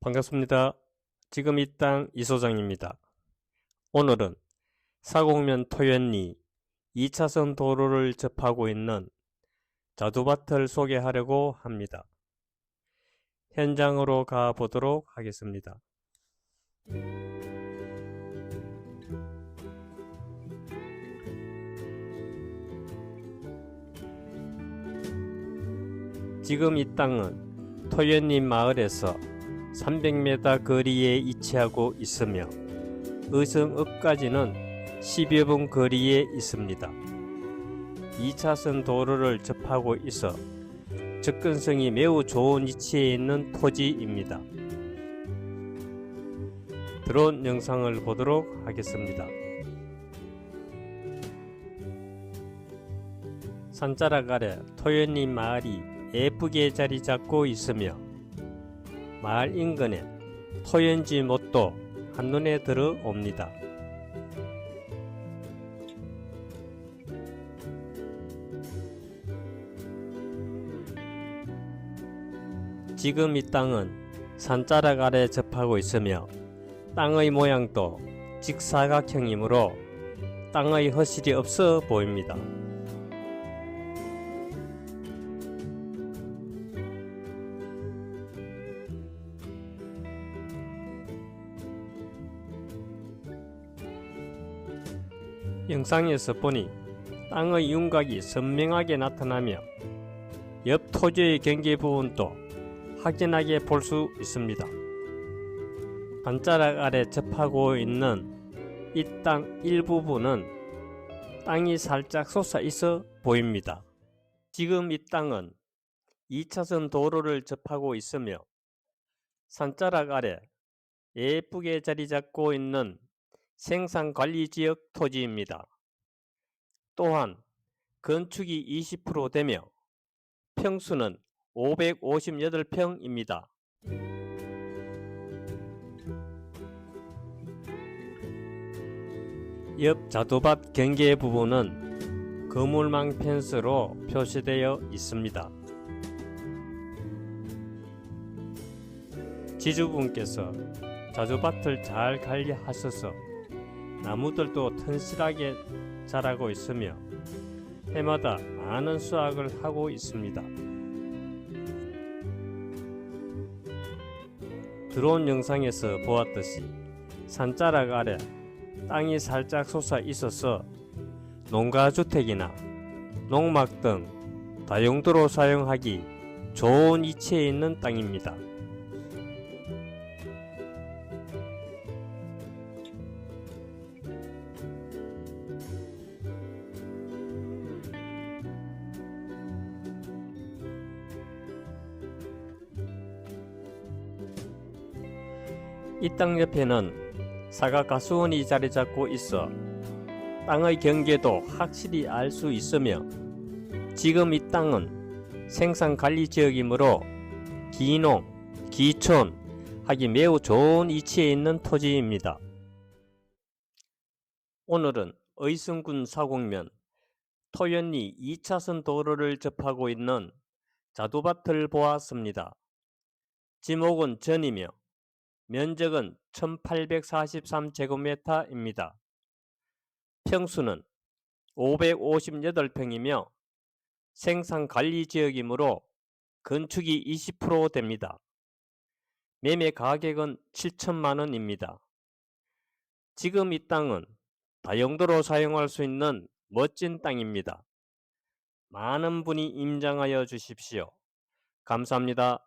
반갑습니다. 지금 이 땅 이소장입니다. 오늘은 사곡면 토연리 2차선 도로를 접하고 있는 자두밭을 소개하려고 합니다. 현장으로 가 보도록 하겠습니다. 지금 이 땅은 토연리 마을에서 300m 거리에 위치하고 있으며 의성읍까지는 10여 분 거리에 있습니다. 2차선 도로를 접하고 있어 접근성이 매우 좋은 위치에 있는 토지입니다. 드론 영상을 보도록 하겠습니다. 산자락 아래 토연리 마을이 예쁘게 자리 잡고 있으며 마을 인근에 토연지 못도 한눈에 들어옵니다. 지금 이 땅은 산자락 아래 접하고 있으며 땅의 모양도 직사각형이므로 땅의 허실이 없어 보입니다. 영상에서 보니 땅의 윤곽이 선명하게 나타나며 옆 토지의 경계 부분도 확연하게 볼 수 있습니다. 반자락 아래 접하고 있는 이 땅 일부분은 땅이 살짝 솟아 있어 보입니다. 지금 이 땅은 2차선 도로를 접하고 있으며 산자락 아래 예쁘게 자리 잡고 있는 생산관리지역 토지입니다. 또한 건축이 20% 되며 평수는 558평입니다. 옆 자두밭 경계 부분은 거물망 펜스로 표시되어 있습니다. 지주분께서 자두밭을 잘 관리하셔서 나무들도 튼실하게 자라고 있으며 해마다 많은 수확을 하고 있습니다. 드론 영상에서 보았듯이 산자락 아래 땅이 살짝 솟아 있어서 농가주택이나 농막 등 다용도로 사용하기 좋은 위치에 있는 땅입니다. 이 땅 옆에는 사과 가수원이 자리 잡고 있어 땅의 경계도 확실히 알 수 있으며 지금 이 땅은 생산 관리 지역이므로 기농, 기촌 하기 매우 좋은 위치에 있는 토지입니다. 오늘은 의성군 사곡면 토연리 2차선 도로를 접하고 있는 자두밭을 보았습니다. 지목은 전이며 면적은 1843제곱미터입니다. 평수는 558평이며 생산관리지역이므로 건축이 20% 됩니다. 매매 가격은 7천만원입니다. 지금 이 땅은 다용도로 사용할 수 있는 멋진 땅입니다. 많은 분이 임장하여 주십시오. 감사합니다.